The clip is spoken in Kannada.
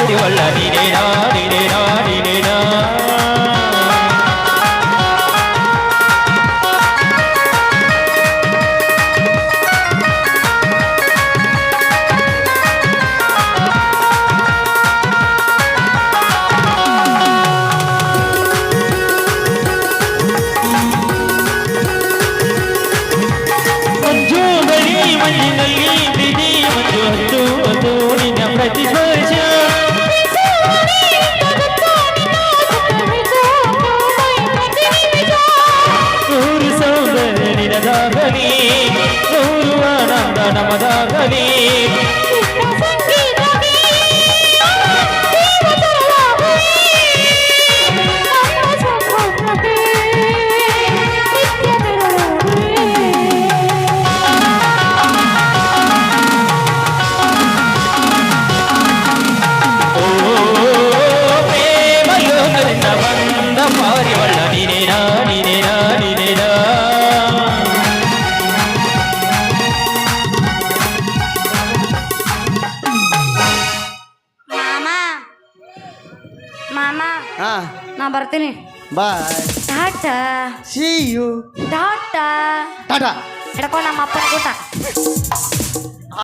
ஓடி வல்ல நீனேனா నమదాగలి ಮಾಮ. ನಾ ಬರ್ತೀನಿ. Bye. Tata. See you tata. Tata. ಹಿಡ್ಕೊಂಡು ನಮ್ಮ ಅಪ್ಪನ ಕೂಟ